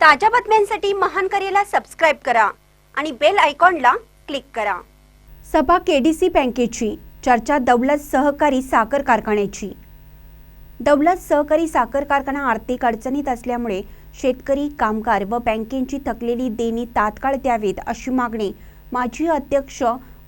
ताज्या बातम्यांसाठी महान करेला सबस्क्राईब करा आणि बेल आयकॉनला क्लिक करा. सभा केडीसी बँकेची चर्चा दौलत सहकारी साखर कारखान्याची. दौलत सहकारी साखर कारखाना आर्थिक अडचणीत असल्यामुळे शेतकरी कामगार व बँकेची थकलेली देणी तात्काळ द्यावीत अशी मागणी माजी अध्यक्ष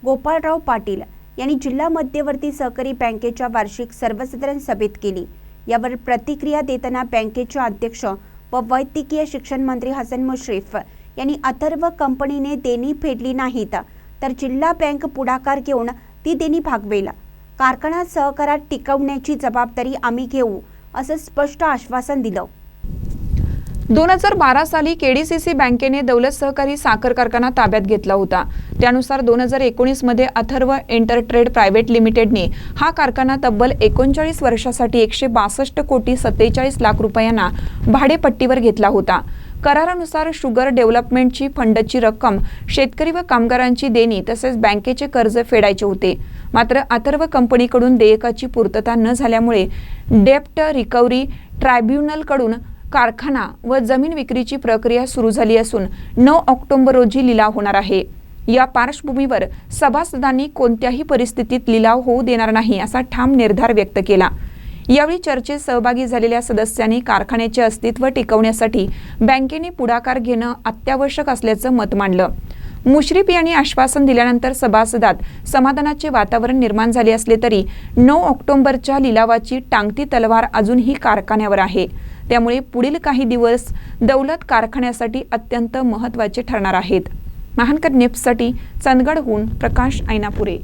गोपाळराव पाटील यांनी जिल्हा मध्यवर्ती सहकारी बँकेच्या वार्षिक सर्वसाधारण सभेत केली. यावर प्रतिक्रिया देताना बँकेच्या अध्यक्ष व वैद्यकीय शिक्षण मंत्री हसन मुश्रीफ यांनी अथर्व कंपनीने देणी फेडली नाहीत तर जिल्हा बँक पुढाकार घेऊन ती देणी भागवेल. कारखाना सहकारात टिकवण्याची जबाबदारी आम्ही घेऊ असं स्पष्ट आश्वासन दिलं. दोन हजार बारा साली केडीसीसी बँकेने दौलत सहकारी साखर कारखाना ताब्यात घेतला होता. त्यानुसार दोन हजार एकोणीसमध्ये अथर्व इंटरट्रेड प्रायव्हेट लिमिटेडने हा कारखाना तब्बल एकोणचाळीस वर्षासाठी एकशे बासष्ट कोटी सत्तेचाळीस लाख रुपयांना भाडेपट्टीवर घेतला होता. करारानुसार शुगर डेव्हलपमेंटची फंडची रक्कम शेतकरी व कामगारांची देणी तसेच बँकेचे कर्ज फेडायचे होते. मात्र अथर्व कंपनीकडून देयकाची पूर्तता न झाल्यामुळे डेप्ट रिकव्हरी ट्रायब्युनलकडून कारखाना व जमीन विक्रीची प्रक्रिया सुरू झाली असून नऊ ऑक्टोबर रोजी लिलाव होणार आहे. या पार्श्वभूमीवर सभासदांनी कोणत्याही परिस्थितीत लिलाव होऊ देणार नाही असा ठाम निर्धार व्यक्त केला. यावेळी चर्चेत सहभागी झालेल्या सदस्यांनी कारखान्याचे अस्तित्व टिकवण्यासाठी बँकेने पुढाकार घेणं अत्यावश्यक असल्याचं मत मांडलं. मुश्रीफ यांनी आश्वासन दिल्यानंतर सभासदात समाधानाचे वातावरण निर्माण झाले असले तरी नऊ ऑक्टोबरच्या लिलावाची टांगती तलवार अजूनही कारखान्यावर आहे. त्यामुळे पुढील काही दिवस दौलत कारखान्यासाठी अत्यंत महत्त्वाचे ठरणार आहेत. महानकर नेप्ससाठी चंदगडहून प्रकाश ऐनापुरे.